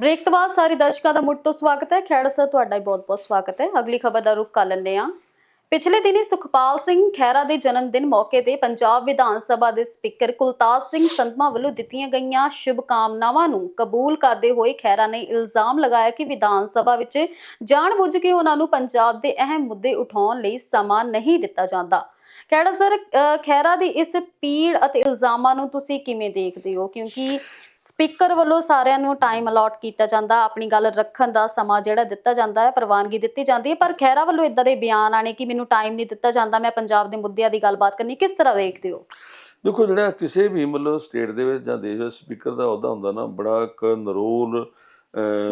Break ਤੋਂ ਬਾਅਦ ਸਾਰੇ ਦਰਸ਼ਕਾਂ ਦਾ ਮੁੜ ਤੋਂ ਸਵਾਗਤ ਹੈ। ਖੈੜਾ ਸਰ, ਤੁਹਾਡਾ ਵੀ ਬਹੁਤ-ਬਹੁਤ ਸਵਾਗਤ ਹੈ। ਅਗਲੀ ਖਬਰ ਦਾ ਰੁਖ ਕਰ ਲੈਂਦੇ ਹਾਂ। ਪਿਛਲੇ ਦਿਨੀ ਸੁਖਪਾਲ ਸਿੰਘ ਖਹਿਰਾ ਦੇ ਜਨਮ ਦਿਨ ਮੌਕੇ ਤੇ ਪੰਜਾਬ ਵਿਧਾਨ ਸਭਾ ਦੇ ਸਪੀਕਰ ਕੁਲਤਾਰ ਸਿੰਘ ਸੰਧਮਾ ਵੱਲੋਂ ਦਿੱਤੀਆਂ ਗਈਆਂ ਸ਼ੁਭ ਕਾਮਨਾਵਾਂ ਨੂੰ ਕਬੂਲ ਕਰਦੇ ਹੋਏ ਖਹਿਰਾ ਨੇ ਇਲਜ਼ਾਮ ਲਗਾਇਆ ਕਿ ਵਿਧਾਨ ਸਭਾ ਵਿੱਚ ਜਾਣਬੁੱਝ ਕੇ ਉਹਨਾਂ ਨੂੰ ਪੰਜਾਬ ਦੇ ਅਹਿਮ ਮੁੱਦੇ ਉਠਾਉਣ ਲਈ ਸਮਾਂ ਨਹੀਂ ਦਿੱਤਾ ਜਾਂਦਾ। ਖਹਿਰਾ ਸਰ ਅ, ਖਹਿਰਾ ਦੀ ਇਸ ਪੀੜ ਅਤੇ ਇਲਜ਼ਾਮਾਂ ਨੂੰ ਤੁਸੀਂ ਕਿਵੇਂ ਦੇਖਦੇ ਹੋ? ਕਿਉਂਕਿ ਸਪੀਕਰ ਵੱਲੋਂ ਸਾਰਿਆਂ ਨੂੰ ਟਾਈਮ ਅਲਾਟ ਕੀਤਾ ਜਾਂਦਾ ਆਪਣੀ ਗੱਲ ਰੱਖਣ ਦਾ ਸਮਾਂ ਜਿਹੜਾ ਦਿੱਤਾ ਜਾਂਦਾ ਹੈ ਪ੍ਰਵਾਨਗੀ ਦਿੱਤੀ ਜਾਂਦੀ ਹੈ ਪਰ ਖਹਿਰਾ ਵੱਲੋਂ ਇਦਾਂ ਦੇ ਬਿਆਨ ਆਣੇ ਕਿ ਮੈਨੂੰ ਟਾਈਮ ਨਹੀਂ ਦਿੱਤਾ ਜਾਂਦਾ ਮੈਂ ਪੰਜਾਬ ਦੇ ਮੁੱਦਿਆਂ ਦੀ ਗੱਲਬਾਤ ਕਰਨੀ ਕਿਸ ਤਰ੍ਹਾਂ ਦੇਖਦੇ ਹੋ? ਦੇਖੋ ਜਿਹੜਾ ਕਿਸੇ ਵੀ ਮਤਲਬ ਸਟੇਟ ਦੇ ਵਿੱਚ ਜਾਂ ਦੇਸ਼ ਵਿੱਚ ਸਪੀਕਰ ਦਾ ਅਹੁਦਾ ਹੁੰਦਾ ਨਾ ਬੜਾ ਇੱਕ ਨਰੋਲ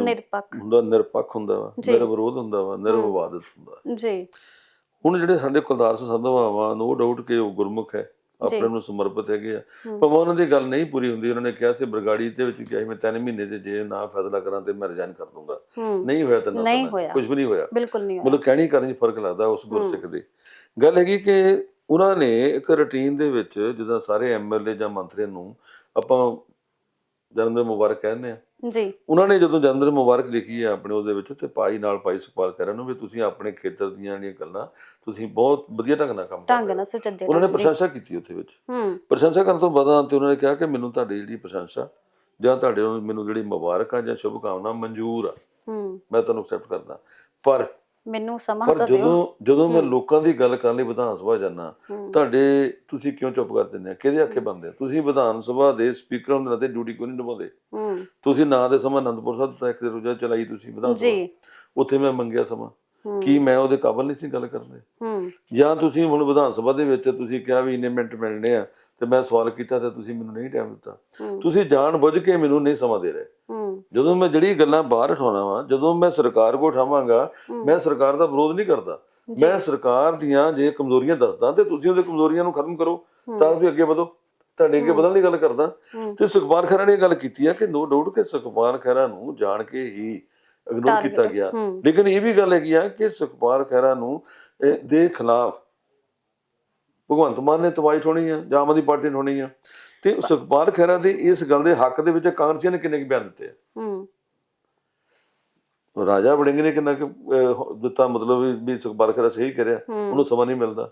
ਨਿਰਪੱਖ। ਹੁੰਦਾ ਨਿਰਪੱਖ ਹੁੰਦਾ ਵਾ। ਨਿਰਵਿਰੋਧ ਹੁੰਦਾ ਵਾ ਨਿਰਵਿਵਾਦਿਤ ਹੁੰਦਾ। ਜੀ। ਹੁਣ ਜਿਹੜੇ ਸਾਡੇ ਕੁਲਦਾਰ ਸਿੰਘ ਸੰਧਵਾ ਵਾ ਨੋ ਡਾਊਟ ਕਿ ਉਹ ਗੁਰਮੁਖ ਹੈ ਆਪਣੇ। ਨੂੰ ਸਮਰਪਿਤ ਹੈਗੇ ਆ। ਪਰ ਉਹਨਾਂ ਦੀ ਗੱਲ ਨਹੀਂ ਪੂਰੀ ਹੁੰਦੀ ਉਹਨਾਂ ਨੇ ਕਿਹਾ ਸੀ ਬਰਗਾੜੀ ਦੇ ਵਿੱਚ ਕਿਹਾ ਮੈਂ 3 ਮਹੀਨੇ ਦੇ ਜੇ ਨਾ ਫੈਸਲਾ ਕਰਾਂ ਤੇ ਮੈਂ ਰਿਜ਼ਾਈਨ ਕਰ ਦੂੰਗਾ। ਨਹੀਂ ਹੋਇਆ ਤਾਂ ਨਾ। ਕੁਝ ਵੀ ਨਹੀਂ ਹੋਇਆ। ਬਿਲਕੁਲ ਨਹੀਂ ਹੋਇਆ। ਮਤਲਬ ਕਹਿਣੀ ਕਰਨ 'ਚ ਫ਼ਰਕ ਲੱਗਦਾ ਉਸ ਗੁਰਸਿੱਖ ਦੇ। ਗੱਲ ਹੈਗੀ ਕਿ ਉਹਨਾਂ ਨੇ ਇੱਕ ਰੁਟੀਨ ਦੇ ਵਿੱਚ ਜਿੱਦਾਂ ਸਾਰੇ ਐਮਐਲਏ ਜਾਂ ਮੰਤਰੀਆਂ ਨੂੰ ਆਪਾਂ ਜਨਮ ਦਿਨ ਮੁਬਾਰਕ ਕਹਿੰਦੇ ਆ। ਜੀ। ਉਹਨਾਂ ਨੇ ਜਦੋਂ ਜਨਮ ਦਿਨ ਮੁਬਾਰਕ ਲਿਖੀ ਹੈ ਆਪਣੇ ਉਹਦੇ ਵਿੱਚ ਤੇ ਪਾਈ ਨਾਲ ਪਾਈ ਸੁਖਪਾਲ ਕਰਨ ਨੂੰ ਵੀ ਤੁਸੀਂ ਆਪਣੇ ਖੇਤਰ ਦੀਆਂ ਜਿਹੜੀਆਂ ਗੱਲਾਂ ਤੁਸੀਂ ਬਹੁਤ ਵਧੀਆ ਢੰਗ ਨਾਲ ਕੰਮ ਢੰਗ ਨਾਲ ਸੁਚੱਜੇ ਉਹਨਾਂ ਨੇ। ਪ੍ਰਸ਼ੰਸਾ ਕੀਤੀ ਉੱਥੇ ਵਿੱਚ। ਹੂੰ। ਪ੍ਰਸ਼ੰਸਾ ਕਰਨ ਤੋਂ ਬਾਅਦ ਤੇ ਉਹਨਾਂ ਨੇ ਕਿਹਾ ਕਿ ਮੈਨੂੰ ਤੁਹਾਡੀ ਜਿਹੜੀ ਪ੍ਰਸ਼ੰਸਾ ਜਾਂ ਤੁਹਾਡੇ ਮੈਨੂੰ ਜਿਹੜੀ ਮੁਬਾਰਕ ਆ ਜਾਂ ਸ਼ੁਭ ਕਾਮਨਾ ਮਨਜ਼ੂਰ ਆ। ਹੂੰ। ਮੈਂ ਤੁਹਾਨੂੰ ਐਕਸੈਪਟ ਕਰਦਾ। ਪਰ ਮੈਨੂੰ ਸਮਾਂ ਤਾਂ ਦਿਓ। ਜਦੋਂ ਜਦੋਂ ਮੈਂ ਲੋਕਾਂ ਦੀ ਗੱਲ ਕਰਨ ਲਈ ਵਿਧਾਨ ਸਭਾ ਜਾਣਾ ਹੂੰ। ਤੁਹਾਡੇ ਤੁਸੀਂ ਕਿਉਂ ਚੁੱਪ ਕਰ ਦਿੰਦੇ ਆ ਕਿਹਦੇ ਆਖੇ ਬੰਦੇ ਤੁਸੀਂ ਵਿਧਾਨ ਸਭਾ ਦੇ ਸਪੀਕਰ ਹੁੰਦੇ ਤੇ ਡਿਊਟੀ ਕਿਉਂ ਨਹੀਂ ਨਿਭਾਉਂਦੇ। ਤੁਸੀਂ ਨਾ ਦੇ ਸਮਾਂ ਅਨੰਦਪੁਰ ਸਾਹਿਬ ਤੋਂ ਇੱਕ ਰੋਜ਼ਾ ਚਲਾਈ ਤੁਸੀਂ ਵਿਧਾਨ ਸਭਾ। ਉੱਥੇ ਮੈਂ ਮੰਗਿਆ ਸਮਾਂ। ਕੀ ਮੈਂ ਉਹਦੇ ਕਾਬਲ ਨਹੀਂ ਸੀ ਗੱਲ ਕਰਨ? ਦੇ ਹੂੰ। ਜਾਂ ਤੁਸੀਂ ਹੁਣ ਵਿਧਾਨ ਸਭਾ ਦੇ ਵਿੱਚ ਤੁਸੀਂ ਕਿਹਾ ਵੀ ਇੰਨੇ ਮਿੰਟ ਮਿਲਣੇ ਆ ਤੇ ਮੈਂ ਸਵਾਲ ਕੀਤਾ ਤੇ ਤੁਸੀਂ ਮੈਨੂੰ ਨਹੀਂ ਟਾਈਮ ਦਿੱਤਾ। ਤੁਸੀਂ ਜਾਣ ਬੁੱਝ ਕੇ ਮੈਨੂੰ ਨਹੀਂ ਸਮਾਂ ਦੇ ਰਹੇ। ਜਦੋਂ ਮੈਂ ਜਿਹੜੀ ਗੱਲਾਂ ਬਾਹਰ ਉਠਾਉਣਾ ਵਾ ਜਦੋਂ ਮੈਂ ਸਰਕਾਰ ਕੋ ਉਠਾਵਾਂਗਾ। ਮੈਂ ਸਰਕਾਰ ਦਾ ਵਿਰੋਧ ਨਹੀਂ ਕਰਦਾ। ਮੈਂ ਸਰਕਾਰ ਦੀਆਂ ਜੇ ਕਮਜ਼ੋਰੀਆਂ ਦੱਸਦਾ ਤੇ ਤੁਸੀਂ ਉਹਦੇ ਕਮਜ਼ੋਰੀਆਂ ਨੂੰ ਖਤਮ ਕਰੋ ਤਾਂ ਤੁਸੀਂ ਅੱਗੇ ਵਧੋ। ਤੁਹਾਡੇ ਅੱਗੇ ਵਧਣ ਦੀ ਗੱਲ ਕਰਦਾ। ਤੇ ਸੁਖਪਾਲ ਖਹਿਰਾ ਨੇ ਇਹ ਗੱਲ ਕੀਤੀ ਆ ਕਿ ਨੋ ਡਾਊਟ ਕਿ ਸੁਖਪਾਲ ਖਹਿਰਾ ਨੂੰ ਜਾਣ ਕੇ ਹੀ ਇਗਨੋਰ ਕੀਤਾ ਗਿਆ। ਲੇਕਿਨ ਇਹ ਵੀ ਗੱਲ ਹੈਗੀ ਆ ਕਿ ਸੁਖਪਾਲ ਖਹਿਰਾ ਨੂੰ ਦੇ ਖਿਲਾਫ ਭਗਵੰਤ ਮਾਨ ਨੇ ਤਵਾਈ ਠੋਣੀ ਆ ਜਾਂ ਆਮ ਆਦਮੀ ਪਾਰਟੀ ਨੇ ਠੋਣੀ ਆ। ਤੇ ਸੁਖਪਾਲ ਖਹਿਰਾ ਦੇ ਇਸ ਗੱਲ ਦੇ ਹੱਕ ਦੇ ਵਿੱਚ ਕਾਂਗਰਸੀਆਂ ਨੇ ਕਿੰਨੇ ਕੁ ਬਿਆਨ ਦਿੱਤੇ ਆ? ਹੂੰ। ਰਾਜਾ ਵੜਿੰਗ ਨੇ ਕਿੰਨਾ ਕੁ, ਦਿੱਤਾ ਮਤਲਬ ਵੀ- ਸੁਖਪਾਲ ਖਹਿਰਾ ਸਹੀ ਕਰਿਆ ਉਹਨੂੰ ਸਮਾਂ ਨਹੀਂ ਮਿਲਦਾ।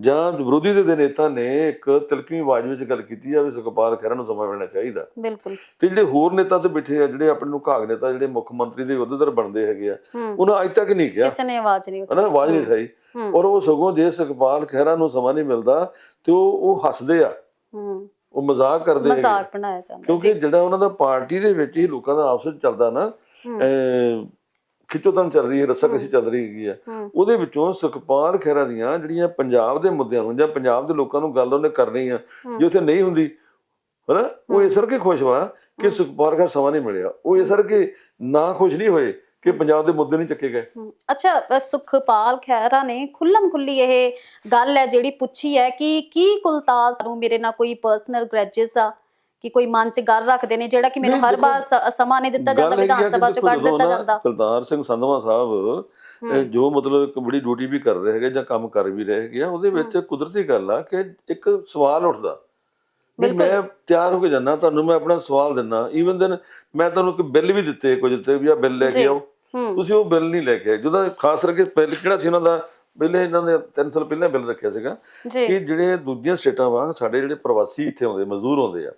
ਜਾਂ ਵਿਰੋਧੀ ਦੇ ਨੇਤਾ ਨੇ ਇੱਕ ਤਿਲਕਵੀਂ ਆਵਾਜ਼ ਵਿੱਚ ਗੱਲ ਕੀਤੀ ਆ ਵੀ ਸੁਖਪਾਲ ਖਹਿਰਾ ਨੂੰ ਸਮਾਂ ਮਿਲਣਾ ਚਾਹੀਦਾ। ਬਿਲਕੁਲ। ਤੇ ਜਿਹੜੇ ਹੋਰ ਨੇਤਾ ਤੇ ਬੈਠੇ ਆ ਜਿਹੜੇ ਆਪਣੇ ਨੂੰ ਘਾਗ ਨੇਤਾ ਜਿਹੜੇ ਮੁੱਖ ਮੰਤਰੀ ਦੇ ਅਹੁਦੇਦਾਰ ਬਣਦੇ ਹੈਗੇ ਆ ਉਹਨਾਂ ਅੱਜ ਤੱਕ ਨਹੀਂ ਕਿਹਾ। ਕਿਸੇ ਨੇ ਆਵਾਜ਼ ਨਹੀਂ ਹਨਾ ਆਵਾਜ਼ ਨਹੀਂ ਉਠਾਈ। ਔਰ ਉਹ ਸਗੋਂ ਜੇ ਸੁਖਪਾਲ ਖਹਿਰਾ ਨੂੰ ਸਮਾਂ ਨਹੀਂ ਮਿਲਦਾ ਤੇ ਉਹ ਉਹ ਹੱਸਦੇ ਆ। ਉਹ ਮਜ਼ਾਕ ਕਰਦੇ। ਮਜ਼ਾਕ ਬਣਾਇਆ ਜਾਂਦਾ ਕਿਉਂਕਿ ਜਿਹੜਾ ਉਹਨਾਂ ਦਾ ਪਾਰਟੀ ਦੇ ਵਿੱਚ ਹੀ ਲੋਕਾਂ ਦਾ ਆਪਸ ਵਿੱਚ ਚੱਲਦਾ ਨਾ ਖਿੱਚੋਤਨ ਚੱਲ ਰਹੀ ਹੈ ਰੱਸਾਕਸ਼ੀ ਚੱਲ ਰਹੀ ਹੈਗੀ ਆ। ਉਹਦੇ ਵਿੱਚੋਂ ਸੁਖਪਾਲ ਖਹਿਰਾ ਦੀਆਂ ਜਿਹੜੀਆਂ ਪੰਜਾਬ ਦੇ ਮੁੱਦਿਆਂ ਨੂੰ ਜਾਂ ਪੰਜਾਬ ਦੇ ਲੋਕਾਂ ਨੂੰ ਗੱਲ ਉਹਨੇ ਕਰਨੀ ਆ। ਜੇ ਉੱਥੇ ਨਹੀਂ ਹੁੰਦੀ ਹਨਾ ਉਹ ਇਸ ਕਰਕੇ ਖੁਸ਼ ਵਾ ਕਿ ਸੁਖਪਾਲ ਦਾ ਸਮਾਂ ਨਹੀਂ ਮਿਲਿਆ। ਉਹ ਇਸ ਕਰਕੇ ਨਾ ਖੁਸ਼ ਨਹੀਂ ਹੋਏ ਕਿ ਪੰਜਾਬ ਦੇ ਮੁੱਦੇ ਨਹੀਂ ਚੱਕੇ ਗਏ। ਅੱਛਾ ਸੁਖਪਾਲ ਖਹਿਰਾ ਨੇ ਖੁੱਲਮ ਖੁੱਲੀ ਇਹ ਗੱਲ ਹੈ ਜਿਹੜੀ ਪੁੱਛੀ ਹੈ ਕਿ ਕੀ ਕੁਲਤਾਸ ਨੂੰ ਮੇਰੇ ਨਾਲ ਕੋਈ ਪਰਸਨਲ ਗ੍ਰੈਜਸ ਆ? ਕਿ ਕੋਈ ਮਨ 'ਚ ਗੱਲ ਰੱਖਦੇ ਨੇ ਜਿਹੜਾ ਕਿ ਮੈਨੂੰ ਹਰ ਵਾਰ ਸਮਾਂ ਨਹੀਂ ਦਿੱਤਾ ਜਾਂਦਾ ਵਿਧਾਨ ਸਭਾ 'ਚ ਕੱਢ ਜਦੋਂ ਦਿੱਤਾ ਜਾਂਦਾ। ਕੁਲਤਾਰ ਸਿੰਘ ਸੰਧਵਾ ਸਾਹਿਬ ਜੋ ਮਤਲਬ ਇੱਕ ਬੜੀ ਡਿਊਟੀ ਵੀ ਕਰ ਰਹੇ ਹੈਗੇ ਜਾਂ ਕੰਮ ਕਰ ਵੀ ਰਹੇ ਹੈਗੇ ਉਹਦੇ ਵਿੱਚ ਕੁਦਰਤੀ ਗੱਲ ਆ ਕਿ ਇੱਕ ਸਵਾਲ ਉੱਠਦਾ। ਮੈਂ ਤਿਆਰ ਹੋ ਕੇ ਜਾਣਾ ਤੁਹਾਨੂੰ ਮੈਂ ਆਪਣਾ ਸਵਾਲ ਦਿੰਨਾ ਈਵਨ ਦਿਨ ਮੈਂ ਤੁਹਾਨੂੰ ਇੱਕ ਬਿੱਲ ਵੀ ਦਿੱਤੇ ਕੁਝ ਦਿੱਤੇ ਵੀ ਆ ਬਿੱਲ ਲੈ ਕੇ। ਆਓ। ਤੁਸੀਂ ਉਹ ਬਿੱਲ ਨਹੀਂ ਲੈ ਕੇ ਆਏ। ਜਦੋਂ ਖਾਸ ਕਰਕੇ ਪਹਿਲੇ ਕਿਹੜਾ ਸੀ ਉਹਨਾਂ ਦਾ? ਪਹਿਲੇ ਇਹਨਾਂ ਨੇ 3 ਸਾਲ ਪਹਿਲਾਂ ਬਿੱਲ ਰੱਖਿਆ ਸੀਗਾ ਕਿ ਜਿਹੜੇ ਦੂਜੀਆਂ ਸਟੇਟਾਂ ਵਾਂਗ ਸਾਡੇ ਜਿਹੜੇ ਪ੍ਰਵਾਸੀ ਇੱਥੇ ਆਉਂਦੇ ਮਜ਼ਦੂਰ ਆਉਂਦੇ ਆ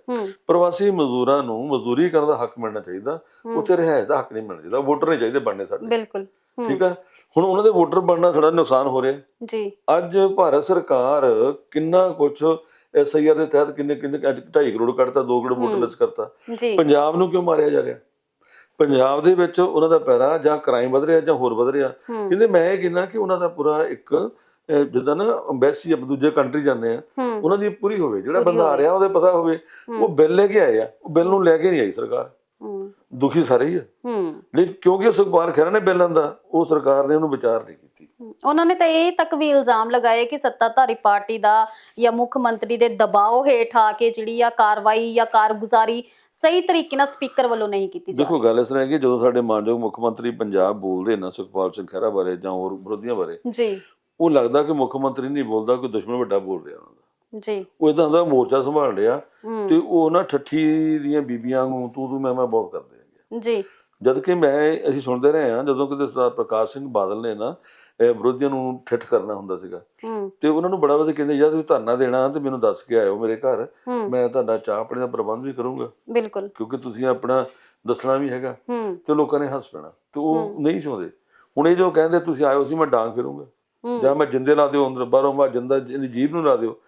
ਪ੍ਰਵਾਸੀ ਮਜ਼ਦੂਰਾਂ ਨੂੰ ਮਜ਼ਦੂਰੀ ਕਰਨ ਦਾ ਹੱਕ ਮਿਲਣਾ ਚਾਹੀਦਾ ਉੱਥੇ ਰਹਿائش ਦਾ ਹੱਕ ਨਹੀਂ ਮਿਲਣਾ ਚਾਹੀਦਾ ਵੋਟਰ ਨਹੀਂ ਚਾਹੀਦੇ ਬਣਨੇ ਸਾਡੇ। ਬਿਲਕੁਲ ਠੀਕ ਆ? ਹੁਣ ਉਹਨਾਂ ਦੇ ਵੋਟਰ ਬਣਨਾ ਸਾਡਾ ਨੁਕਸਾਨ ਹੋ ਰਿਹਾ। ਜੀ। ਅੱਜ ਭਾਰਤ ਸਰਕਾਰ ਕਿੰਨਾ ਕੁਝ ਐਸਆਈਆਰ ਦੇ ਤਹਿਤ ਕਿੰਨੇ ਕਿੰਨੇ ਅੱਜ 2.5 ਕਰੋੜ ਕੱਢਤਾ 2 ਕਰੋੜ ਵੋਟਰਲੈਸ ਕਰਤਾ। ਪੰਜਾਬ ਨੂੰ ਕਿਉਂ ਮਾਰਿਆ ਜਾ ਰਿਹਾ? ਪੰਜਾਬ ਦੇ ਵਿੱਚ ਉਹਨਾਂ ਦਾ ਪੈਰਾ ਜਾਂ ਕ੍ਰਾਈਮ ਵਧ ਰਿਹਾ ਜਾਂ ਹੋਰ ਵਧ ਰਿਹਾ। ਕਹਿੰਦੇ ਮੈਂ ਇਹ ਕਹਿੰਦਾ ਕਿ ਉਹਨਾਂ ਦਾ ਪੂਰਾ ਇੱਕ ਜਿੱਦਾਂ ਨਾ ਅੰਬੈਸੀ ਆ ਦੂਜੇ ਕੰਟਰੀ ਜਾਂਦੇ ਆ ਉਹਨਾਂ ਦੀ ਪੂਰੀ ਹੋਵੇ ਜਿਹੜਾ ਬੰਦਾ ਆ। ਰਿਹਾ ਉਹਦੇ ਪਤਾ ਹੋਵੇ ਉਹ ਬਿੱਲ ਲੈ ਕੇ ਆਏ ਆ ਉਹ ਬਿੱਲ ਨੂੰ ਲੈ ਕੇ ਨਹੀਂ ਆਈ ਸਰਕਾਰ। ਦੁਖੀ ਸਾਰੇ ਹੀ ਆ। ਲੇਕਿਨ ਕਿਉਂਕਿ ਸੁਖਪਾਲ ਖਹਿਰਾ ਨੇ ਬਿੱਲ ਆਂਦਾ ਉਹ ਸਰਕਾਰ ਨੇ ਉਹਨੂੰ ਵਿਚਾਰ ਨਹੀਂ ਉਹਨਾਂ ਨੇ ਤਾਂ ਇਹ ਤੱਕ ਵੀ ਇਲਜ਼ਾਮ ਲਗਾਏ ਕਿ ਸੱਤਾਧਾਰੀ ਪਾਰਟੀ ਦਾ ਜਾਂ ਮੁੱਖ ਮੰਤਰੀ ਦੇ ਦਬਾਅ ਹੇਠ ਆ ਕੇ ਜਿਹੜੀ ਆ ਕਾਰਵਾਈ ਜਾਂ ਕਾਰਗੁਜ਼ਾਰੀ ਸਹੀ ਤਰੀਕੇ ਨਾਲ ਸਪੀਕਰ ਵੱਲੋਂ ਨਹੀਂ ਕੀਤੀ ਜਾ ਦੇਖੋ ਗੱਲ ਇਸ ਤਰ੍ਹਾਂ ਹੈ ਕਿ ਜਦੋਂ ਸਾਡੇ ਮਾਨਯੋਗ ਮੁੱਖ ਮੰਤਰੀ ਪੰਜਾਬ ਬੋਲਦੇ ਨਾ ਸੁਖਪਾਲ ਸਿੰਘ ਖਹਿਰਾ ਬਾਰੇ ਜਾਂ ਹੋਰ ਵਿਰੋਧੀਆਂ ਬਾਰੇ ਜੀ। ਉਹ ਲੱਗਦਾ ਕਿ ਮੁੱਖ ਮੰਤਰੀ ਨਹੀਂ ਬੋਲਦਾ ਕੋਈ ਦੁਸ਼ਮਣ ਵੱਡਾ ਬੋਲ ਰਿਹਾ ਉਹਨਾਂ ਦਾ। ਜੀ। ਉਹ ਇਦਾਂ ਦਾ ਮੋਰਚਾ ਸੰਭਾਲ ਲਿਆ ਹੂੰ। ਤੇ ਉਹ ਨਾ ਠੱਠੀ ਦੀਆਂ ਬੀਬੀਆਂ ਨੂੰ ਤੂੰ ਤੂੰ ਮੈਂ ਮੈਂ ਬਹੁਤ ਕਰਦੇ ਜੀ। ਜਦ ਕਿ ਮੈਂ ਅਸੀਂ ਸੁਣਦੇ ਰਹੇ ਹਾਂ ਜਦੋਂ ਕਿਤੇ ਸਰਦਾਰ ਪ੍ਰਕਾਸ਼ ਸਿੰਘ ਬਾਦਲ ਨੇ ਨਾ ਇਹ ਵਿਰੋਧੀਆਂ ਨੂੰ ਠਿੱਠ ਕਰਨਾ ਹੁੰਦਾ ਸੀਗਾ। ਤੇ ਉਹਨਾਂ ਨੂੰ ਬੜਾ ਵਧੀਆ ਕਹਿੰਦੇ ਯਾਰ ਤੁਸੀਂ ਧਰਨਾ ਦੇਣਾ ਤੇ ਮੈਨੂੰ ਦੱਸ ਕੇ ਆਇਓ ਮੇਰੇ ਘਰ। ਮੈਂ ਤੁਹਾਡਾ ਚਾਹ ਪਾਣੀ ਦਾ ਪ੍ਰਬੰਧ ਵੀ ਕਰੂੰਗਾ। ਬਿਲਕੁਲ। ਕਿਉਂਕਿ ਤੁਸੀਂ ਆਪਣਾ ਦੱਸਣਾ ਵੀ ਹੈਗਾ। ਤੇ ਲੋਕਾਂ ਨੇ ਹੱਸ ਪੈਣਾ। ਤੇ ਉਹ ਨਹੀਂ ਚਾਹੁੰਦੇ ਹੁਣ ਇਹ ਜੋ ਕਹਿੰਦੇ ਤੁਸੀਂ ਆਇਓ ਸੀ ਮੈਂ ਡਾਂਗ ਫਿਰੂੰਗਾ। ਜਾਂ ਮੈਂ ਜਿੰਦੇ ਲਾ ਦਿਓ ਅੰਦਰ ਬਾਹਰੋਂ ਮੈਂ ਜਿੰਦਾ ਇਹਦੀ ਜੀਭ ਨੂੰ ਲਾ ਦਿਓ।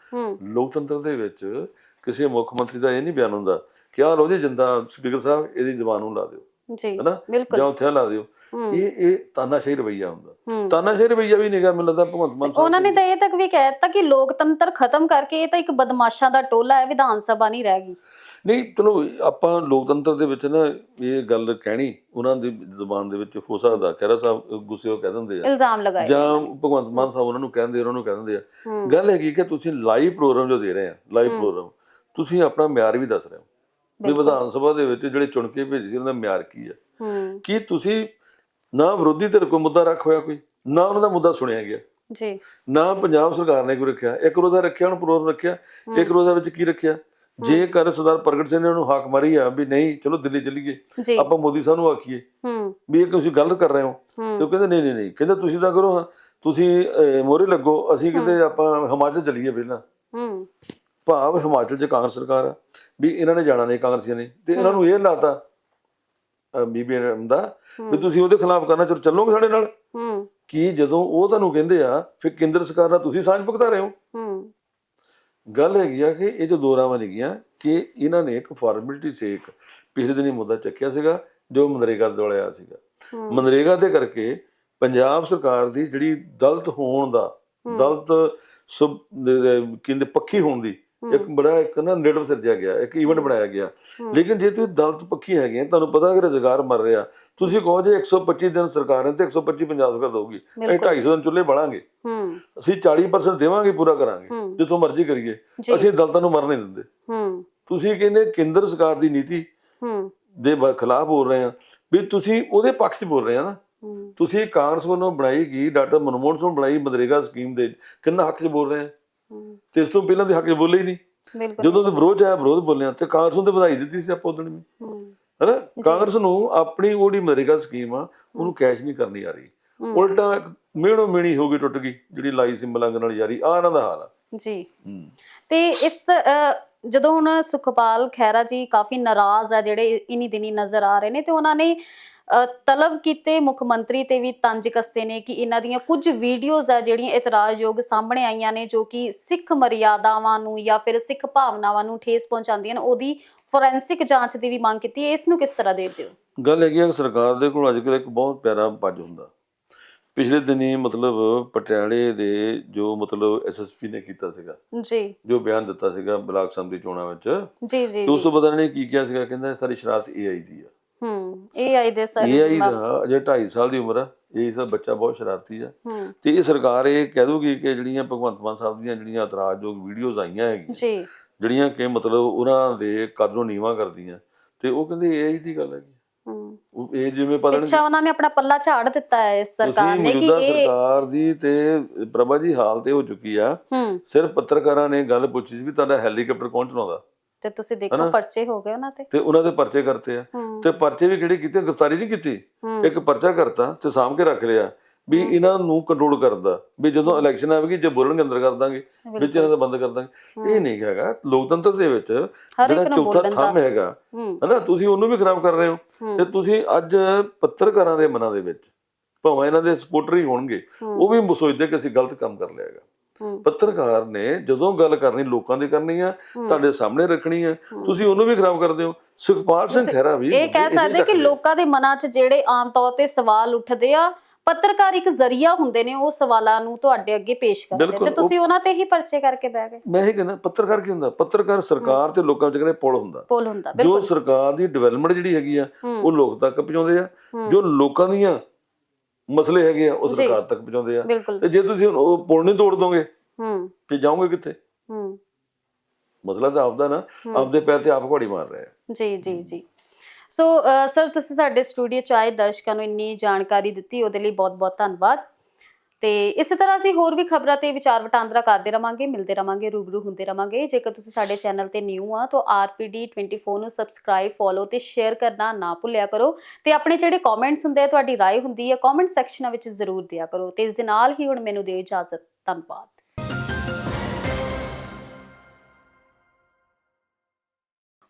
ਲੋਕਤੰਤਰ ਦੇ ਵਿੱਚ ਕਿਸੇ ਮੁੱਖ ਮੰਤਰੀ ਦਾ ਇਹ ਨਹੀਂ ਬਿਆਨ ਹੁੰਦਾ ਕਿ ਆਹ ਲੋ ਜੀ ਜਿੰਦਾ ਸਪੀਕਰ ਸਾਹਿਬ ਇਹਦੀ ਜ਼ਬਾਨ ਨੂੰ ਲਾ ਦਿਓ। ਜੀ ਹੈਨਾ? ਬਿਲਕੁਲ। ਜਾਂ ਉੱਥੇ ਲਾ ਦਿਓ। ਇਹ ਇਹ ਤਾਨਾਸ਼ਾਹੀ ਰਵਈਆ ਹੁੰਦਾ। ਤਾਨਾਸ਼ਾਹੀ ਰਵਈਆ ਵੀ ਨਿਗਾ ਮੈਨੂੰ ਲੱਗਦਾ ਭਗਵੰਤ ਮਾਨ ਸਾਹਿਬ ਉਹਨਾਂ ਨੇ ਤਾਂ ਇਹ ਤੱਕ ਵੀ ਕਹਿ ਦਿੱਤਾ ਕਿ ਲੋਕਤੰਤਰ ਖਤਮ ਕਰਕੇ ਇਹ ਤਾਂ ਇੱਕ ਬਦਮਾਸ਼ਾਂ ਦਾ ਟੋਲਾ ਹੈ ਵਿਧਾਨ ਸਭਾ ਨਹੀਂ ਰਹਿ ਗਈ। ਨਹੀਂ ਚਲੋ ਆਪਾਂ ਲੋਕਤੰਤਰ ਦੇ ਵਿੱਚ ਨਾ ਇਹ ਗੱਲ ਕਹਿਣੀ ਉਹਨਾਂ ਦੀ ਜ਼ੁਬਾਨ ਦੇ ਵਿੱਚ ਹੋ ਸਕਦਾ ਖਹਿਰਾ ਸਾਹਿਬ ਗੁੱਸੇ ਹੋ ਕਹਿ ਦਿੰਦੇ ਆ। ਇਲਜ਼ਾਮ ਲਗਾਏ। ਜਾਂ ਭਗਵੰਤ ਮਾਨ ਸਾਹਿਬ ਉਹਨਾਂ ਨੂੰ ਕਹਿੰਦੇ ਉਹਨਾਂ ਨੂੰ ਕਹਿ ਦਿੰਦੇ ਆ। ਗੱਲ ਹੈਗੀ ਕਿ ਤੁਸੀਂ ਲਾਈਵ ਪ੍ਰੋਗਰਾਮ ਜੋ ਦੇ ਰਹੇ ਆ ਲਾਈਵ ਪ੍ਰੋਗਰਾਮ ਤੁਸੀਂ ਆਪਣਾ ਮਿਆਰ ਵੀ ਦੱਸ ਰਹੇ ਹੋ। ਵੀ ਵਿਧਾਨ ਸਭਾ ਦੇ ਵਿੱਚ ਜਿਹੜੇ ਚੁਣ ਕੇ ਭੇਜੇ ਸੀ ਉਹਨਾਂ ਦਾ ਮਿਆਰ ਕੀ ਆ? ਹੂੰ। ਕੀ ਤੁਸੀਂ ਨਾ ਵਿਰੋਧੀ ਧਿਰ ਕੋਈ ਮੁੱਦਾ ਰੱਖ ਹੋਇਆ ਕੋਈ? ਨਾ ਉਹਨਾਂ ਦਾ ਮੁੱਦਾ ਸੁਣਿਆ ਗਿਆ? ਜੀ। ਨਾ ਪੰਜਾਬ ਸਰਕਾਰ ਨੇ ਕੋਈ ਰੱਖਿਆ? ਇੱਕ ਰੋਜ਼ਾ ਰੱਖਿਆ ਉਹਨੂੰ ਪ੍ਰੋਗਰਾਮ ਰੱਖਿਆ? ਇੱਕ ਰੋਜ਼ਾ ਵਿੱਚ ਕੀ ਰੱਖਿਆ? ਜੇਕਰ ਸਰਦਾਰ ਪ੍ਰਗਟ ਸਿੰਘ ਨੇ ਉਹਨੂੰ ਹਾਕ ਮਾਰੀ ਆ ਵੀ ਨਹੀਂ ਚਲੋ ਦਿੱਲੀ ਚੱਲੀਏ। ਜੀ। ਆਪਾਂ ਮੋਦੀ ਸਾਹਿਬ ਨੂੰ ਆਖੀਏ ਹੂੰ। ਵੀ ਇਹ ਤੁਸੀਂ ਗਲਤ ਕਰ ਰਹੇ ਹੋ। ਤੇ ਉਹ ਕਹਿੰਦੇ ਨਹੀਂ ਨਹੀਂ ਨਹੀਂ। ਕਹਿੰਦੇ ਤੁਸੀਂ ਤਾਂ ਕਰੋ ਹਾਂ। ਤੁਸੀਂ ਮੋਰੇ ਲੱਗੋ। ਅਸੀਂ ਕਹਿੰਦੇ ਆਪਾਂ ਹਿਮਾਚਲ ਚੱਲੀਏ ਪਹਿਲਾਂ। ਭਾਵ ਹਿਮਾਚਲ 'ਚ ਕਾਂਗਰਸ ਸਰਕਾਰ ਆ ਵੀ ਇਹਨਾਂ ਨੇ ਜਾਣਾ ਨਹੀਂ ਕਾਂਗਰਸੀਆਂ ਨੇ ਤੇ ਇਹਨਾਂ ਨੂੰ ਇਹ ਲਾਤਾ ਬੀਬੀ ਦਾ ਵੀ ਤੁਸੀਂ ਉਹਦੇ ਖਿਲਾਫ ਕਰਨਾ ਚਲੋ ਚੱਲੋਗੇ ਸਾਡੇ ਨਾਲ? ਹੂੰ। ਕੀ ਜਦੋਂ ਉਹ ਤੁਹਾਨੂੰ ਕਹਿੰਦੇ ਆ ਫਿਰ ਕੇਂਦਰ ਸਰਕਾਰ ਨਾਲ ਤੁਸੀਂ ਸਾਂਝ ਭੁਗਤਾ ਰਹੇ ਹੋ? ਹੂੰ। ਗੱਲ ਹੈਗੀ ਆ ਕਿ ਇਹ ਜੋ ਦੋ ਰਾਵਾਂ ਹੈਗੀਆਂ ਕਿ ਇਹਨਾਂ ਨੇ ਇੱਕ ਫਾਰਮੈਲਿਟੀ ਸੇਕ ਪਿਛਲੇ ਦਿਨੀ ਮੁੱਦਾ ਚੱਕਿਆ ਸੀਗਾ ਜੋ ਮਨਰੇਗਾ ਦੇ ਆਇਆ ਸੀਗਾ। ਮਨਰੇਗਾ ਦੇ ਕਰਕੇ ਪੰਜਾਬ ਸਰਕਾਰ ਦੀ ਜਿਹੜੀ ਦਲਤ ਹੋਣ ਦਾ ਦਲਤ ਸਬ ਦੇ- ਦੇ ਕਹਿੰਦੇ ਪੱਖੀ ਹੋਣ ਦੀ ਇੱਕ ਬੜਾ ਇੱਕ ਨਾ ਨੇਟਵ ਸਿਰਜਿਆ ਗਿਆ ਇੱਕ ਇਵੈਂਟ ਬਣਾਇਆ ਗਿਆ। ਲੇਕਿਨ ਜੇ ਤੁਸੀਂ ਦਲਤ ਪੱਖੀ ਹੈਗੇ ਤੁਹਾਨੂੰ ਪਤਾ ਕਿ ਰੁਜ਼ਗਾਰ ਮਰ ਰਿਹਾ ਤੁਸੀਂ ਕਹੋ ਜੇ 125 ਦਿਨ ਸਰਕਾਰ ਨੇ ਤੇ 125 ਪੰਜਾਬ ਸਰਕਾਰ ਦਊਗੀ ਅਸੀਂ 250 ਦਿਨ ਚੁੱਲ੍ਹੇ ਬਾਲਾਂਗੇ। ਅਸੀਂ 40% ਦੇਵਾਂਗੇ ਪੂਰਾ ਕਰਾਂਗੇ। ਜਿੱਥੋਂ ਮਰਜ਼ੀ ਕਰੀਏ। ਅਸੀਂ ਦਲਤਾਂ ਨੂੰ ਮਰ ਨਹੀਂ ਦਿੰਦੇ। ਤੁਸੀਂ ਕਹਿੰਦੇ ਕੇਂਦਰ ਸਰਕਾਰ ਦੀ ਨੀਤੀ ਦੇ ਖਿਲਾਫ ਬੋਲ ਰਹੇ ਆ ਵੀ ਤੁਸੀਂ ਉਹਦੇ ਪੱਖ 'ਚ ਬੋਲ ਰਹੇ ਆ ਨਾ। ਤੁਸੀਂ ਕਾਂਗਰਸ ਵੱਲੋਂ ਬਣਾਈ ਗਈ ਡਾਕਟਰ ਮਨਮੋਹਨ ਸਿੰਘ ਬਣਾਈ ਮਨਰੇਗਾ ਸਕੀਮ ਦੇ ਕਿੰਨਾ ਹੱਕ 'ਚ ਬੋਲ ਰਹੇ ਆ? ਤੇ ਇਸ ਤੋਂ ਪਹਿਲਾਂ ਦੇ ਹੱਕ 'ਚ ਬੋਲੇ ਹੀ ਨਹੀਂ। ਜਦੋਂ ਦੇ ਵਿਰੋਧ ਆਇਆ ਵਿਰੋਧ ਬੋਲਿਆ ਤੇ ਕਾਂਗਰਸ ਨੂੰ ਤੇ ਵਧਾਈ ਦਿੱਤੀ ਸੀ ਆਪਾਂ ਉਦੋਂ ਵੀ। ਹੂੰ। ਹੈਨਾ? ਕਾਂਗਰਸ ਨੂੰ ਆਪਣੀ ਉਹਦੀ ਮਨਰੇਗਾ ਸਕੀਮ ਆ ਉਹਨੂੰ ਕੈਸ਼ ਨਹੀਂ ਕਰਨੀ ਆ ਰਹੀ। ਉਲਟਾ ਇੱਕ ਮਿਹਣੋ ਮਿਹਣੀ ਹੋ ਗਈ ਟੁੱਟ ਗਈ ਜਿਹੜੀ ਲਾਈ ਸੀ ਮਲੰਗ ਨਾਲ ਯਾਰੀ ਆ ਇਹਨਾਂ ਦਾ ਹਾਲ ਆ। ਜੀ। ਤੇ ਇਸ ਤ- ਜਦੋਂ ਹੁਣ ਸੁਖਪਾਲ ਖਹਿਰਾ ਜੀ ਕਾਫੀ ਨਾਰਾਜ਼ ਆ ਜਿਹੜੇ ਇਨੀ ਦਿਨੀ ਨਜ਼ਰ ਆ ਰਹੇ ਨੇ, ਤੇ ਉਹਨਾਂ ਨੇ ਤਲਬ ਕੀਤੇ ਮੁੱਖ ਮੰਤਰੀ ਤੇ ਵੀ ਤੰਜ ਕੱਸੇ ਨੇ ਕਿ ਇਹਨਾਂ ਦੀਆਂ ਕੁਝ ਵੀਡੀਓਜ਼ ਆ ਜਿਹੜੀਆਂ ਇਤਰਾਜ਼ਯੋਗ ਸਾਹਮਣੇ ਆਈਆਂ ਨੇ, ਜੋ ਕਿ ਸਿੱਖ ਮਰਿਆਦਾਵਾਂ ਨੂੰ ਜਾਂ ਫਿਰ ਸਿੱਖ ਭਾਵਨਾਵਾਂ ਨੂੰ ਠੇਸ ਪਹੁੰਚਾਉਂਦੀਆਂ ਨੇ, ਉਹਦੀ ਫੋਰੈਂਸਿਕ ਜਾਂਚ ਦੀ ਵੀ ਮੰਗ ਕੀਤੀ ਹੈ। ਇਸ ਨੂੰ ਕਿਸ ਤਰ੍ਹਾਂ ਦੇਖਦੇ ਹੋ? ਗੱਲ ਹੈਗੀ ਆ ਕਿ ਸਰਕਾਰ ਦੇ ਕੋਲ ਅੱਜ ਕੱਲ੍ਹ ਇੱਕ ਬਹੁਤ ਪਿਆਰਾ ਪੱਜ ਹੁੰਦਾ। ਪਿਛਲੇ ਦਿਨੀ ਮਤਲਬ ਪਟਿਆਲੇ ਦੇ ਜੋ ਮਤਲਬ ਐਸਐਸਪੀ ਨੇ ਕੀਤਾ ਸੀਗਾ ਜੀ। ਜੋ ਬਿਆਨ ਦਿੱਤਾ ਸੀਗਾ ਬਲਾਕ ਸੰਮਤੀ ਚੋਣਾਂ ਵਿੱਚ ਜੀ ਜੀ ਤੇ ਉਸ ਤੋਂ ਕੀ ਕਿਹਾ ਸੀਗਾ? ਕਹਿੰਦਾ ਸਾਰੀ ਸ਼ਰਾਰਤ ਏਆਈ ਦੀ ਆ। ਹੂੰ ਇਹ ਆਈ ਦੇ ਸਰ ਏਆਈ ਦਾ ਅਜੇ 2.5 ਸਾਲ ਦੀ ਉਮਰ ਆ ਇਹ ਸਭ ਬੱਚਾ ਬਹੁਤ ਸ਼ਰਾਰਤੀ ਆ। ਤੇ ਇਹ ਸਰਕਾਰ ਇਹ ਕਹਿ ਦੂਗੀ ਕਿ ਜਿਹੜੀਆਂ ਭਗਵੰਤ ਮਾਨ ਸਾਹਿਬ ਦੀਆਂ ਜਿਹੜੀਆਂ ਇਤਰਾਜ਼ਯੋਗ ਵੀਡੀਓਜ਼ ਆਈਆਂ ਹੈਗੀਆਂ ਜੀ। ਜਿਹੜੀਆਂ ਕਿ ਮਤਲਬ ਉਹਨਾਂ ਦੇ ਕਦਰ ਨੀਵਾ ਕਰਦੀਆਂ ਤੇ ਉਹ ਕਹਿੰਦੇ ਏਆਈ ਦੀ ਗੱਲ ਹੈਗੀ। ਹੂੰ ਉਹ ਇਹ ਜਿਵੇਂ ਪਤਾ ਨਹੀਂ ਪਿੱਛਾ ਉਹਨਾਂ ਨੇ ਆਪਣਾ ਪੱਲਾ ਝਾੜ ਦਿੱਤਾ ਹੈ ਇਸ ਸਰਕਾਰ ਨੇ ਕਿ ਇਹ ਸਰਕਾਰ ਦੀ ਤੇ ਪ੍ਰਭਾ ਜੀ ਹਾਲਤ ਇਹ ਹੋ ਚੁੱਕੀ ਆ। ਸਿਰਫ ਪੱਤਰਕਾਰਾਂ ਨੇ ਗੱਲ ਪੁੱਛੀ ਸੀ ਵੀ ਤੁਹਾਡਾ ਹੈਲੀਕਾਪਟਰ ਕੌਣ ਚਲਾਉਂਦਾ? ਤੇ ਤੁਸੀਂ ਦੇਖੋ ਪਰਚੇ ਹੋ ਗਏ ਉਹਨਾਂ ਤੇ। ਤੇ ਉਹਨਾਂ ਦੇ ਪਰਚੇ ਕਰਤੇ ਆ। ਤੇ ਪਰਚੇ ਵੀ ਕਿਹੜੇ ਕੀਤੇ? ਗ੍ਰਿਫਤਾਰੀ ਨਹੀਂ ਕੀਤੀ। ਇੱਕ ਪਰਚਾ ਕਰਤਾ ਤੇ ਸਾਂਭ ਕੇ ਰੱਖ ਲਿਆ। ਵੀ ਇਹਨਾਂ ਨੂੰ ਕੰਟਰੋਲ ਕਰਦਾ ਵੀ ਜਦੋਂ ਇਲੈਕਸ਼ਨ ਆਵੇਗੀ ਜੇ ਬੋਲਣਗੇ ਅੰਦਰ ਕਰ ਦਾਂਗੇ ਵਿੱਚ ਇਹਨਾਂ ਦਾ ਬੰਦ ਕਰ ਦਾਂਗੇ। ਇਹ ਨਹੀਂ ਹੈਗਾ। ਲੋਕਤੰਤਰ ਦੇ ਵਿੱਚ ਜਿਹੜਾ ਚੌਥਾ ਥੰਮ ਹੈਗਾ ਹਨਾ ਤੁਸੀਂ ਉਹਨੂੰ ਵੀ ਖਰਾਬ ਕਰ ਰਹੇ ਹੋ। ਤੇ ਤੁਸੀਂ ਅੱਜ ਪੱਤਰਕਾਰਾਂ ਦੇ ਮਨਾਂ ਦੇ ਵਿੱਚ ਭਾਵੇਂ ਇਹਨਾਂ ਦੇ ਸਪੋਰਟਰ ਹੀ ਹੋਣਗੇ ਉਹ ਵੀ ਸੋਚਦੇ ਕਿ ਅਸੀਂ ਗਲਤ ਕੰਮ ਕਰ ਲਿਆ ਹੈਗਾ। ਪੱਤਰਕਾਰ ਨੇ ਜਦੋਂ ਗੱਲ ਕਰਨੀ ਲੋਕਾਂ ਦੀ ਕਰਨੀ ਆ ਤੁਹਾਡੇ ਸਾਹਮਣੇ ਰੱਖਣੀ ਆ ਤੁਸੀਂ ਉਹਨੂੰ ਵੀ ਖਰਾਬ ਕਰਦੇ ਹੋ। ਸੁਖਪਾਲ ਸਿੰਘ ਖਹਿਰਾ ਵੀ ਇਹ ਕਹਿ ਸਕਦੇ ਕਿ ਲੋਕਾਂ ਦੇ ਮਨਾਂ 'ਚ ਜਿਹੜੇ ਆਮ ਤੌਰ ਤੇ ਸਵਾਲ ਉੱਠਦੇ ਆ ਪੱਤਰਕਾਰ ਇੱਕ ਜ਼ਰੀਆ ਹੁੰਦੇ ਨੇ ਉਹ ਸਵਾਲਾਂ ਨੂੰ ਤੁਹਾਡੇ ਅੱਗੇ ਪੇਸ਼ ਕਰਦੇ ਤੇ ਤੁਸੀਂ ਉਹਨਾਂ ਤੇ ਹੀ ਪਰਚੇ ਕਰਕੇ ਬਹਿ ਗਏ। ਮੈਂ ਇਹ ਕਹਿੰਦਾ ਪੱਤਰਕਾਰ ਕੀ ਹੁੰਦਾ? ਪੱਤਰਕਾਰ ਸਰਕਾਰ ਤੇ ਲੋਕਾਂ ਵਿੱਚ ਕਿਹੜੇ ਪੁਲ ਹੁੰਦਾ। ਪੋਲ ਹੁੰਦਾ ਜੋ ਸਰਕਾਰ ਦੀ ਡਿਵੈਲਪਮੈਂਟ ਜਿਹੜੀ ਹੈਗੀ ਆ। ਉਹ ਲੋਕ ਤੱਕ ਪਹੁੰਚਾਉਂਦੇ ਆ। ਜੋ ਲੋਕਾਂ ਦੀਆਂ ਮਸਲੇ ਹੈਗੇ ਆ ਉਹ। ਸਰਕਾਰ ਤੱਕ ਪਹੁੰਚਾਉਂਦੇ ਆ। ਤੇ ਜੇ ਤੁਸੀਂ ਉਹ ਪੁਲ ਨਹੀਂ ਤੋੜ ਦੋਗੇ ਹੂੰ। ਫਿਰ ਜਾਓਗੇ ਕਿੱਥੇ? ਹੂੰ। ਮਸਲਾ ਤਾਂ ਆਪਦਾ ਨਾ ਆਪਦੇ ਪੈਰ ਤੇ ਆਪ ਘੋੜੀ ਮਾਰ ਰਿਹਾ ਜੀ ਜੀ ਜੀ। ਸੋ ਸਰ ਤੁਸੀਂ ਸਾਡੇ ਸਟੂਡੀਓ ਚ ਆਏ ਦਰਸ਼ਕਾਂ ਨੂੰ ਇੰਨੀ ਜਾਣਕਾਰੀ ਦਿੱਤੀ ਉਹਦੇ ਲਈ ਬਹੁਤ ਬਹੁਤ ਧੰਨਵਾਦ ਤੇ ਇਸੇ ਤਰ੍ਹਾਂ ਅਸੀਂ ਹੋਰ ਵੀ ਖਬਰਾਂ ਤੇ ਵਿਚਾਰ ਵਟਾਂਦਰਾ ਕਰਦੇ ਰਵਾਂਗੇ ਮਿਲਦੇ ਰਵਾਂਗੇ ਰੂਬਰੂ ਹੁੰਦੇ ਰਵਾਂਗੇ ਜੇਕਰ ਤੁਸੀਂ ਸਾਡੇ ਚੈਨਲ ਤੇ ਨਿਊ ਆ ਤਾਂ RPD 24 ਨੂੰ ਸਬਸਕ੍ਰਾਈਬ ਫੋਲੋ ਤੇ ਸ਼ੇਅਰ ਕਰਨਾ ਨਾ ਭੁੱਲਿਆ ਕਰੋ ਤੇ ਆਪਣੇ ਜਿਹੜੇ ਕਮੈਂਟਸ ਹੁੰਦੇ ਆ ਤੁਹਾਡੀ رائے ਹੁੰਦੀ ਹੈ ਕਮੈਂਟ ਸੈਕਸ਼ਨਾਂ ਵਿੱਚ ਜ਼ਰੂਰ ਦਿਆ ਕਰੋ ਤੇ ਇਸ ਦੇ ਨਾਲ ਹੀ ਹੁਣ ਮੈਨੂੰ ਦਿਓ ਇਜਾਜ਼ਤ ਧੰਨਵਾਦ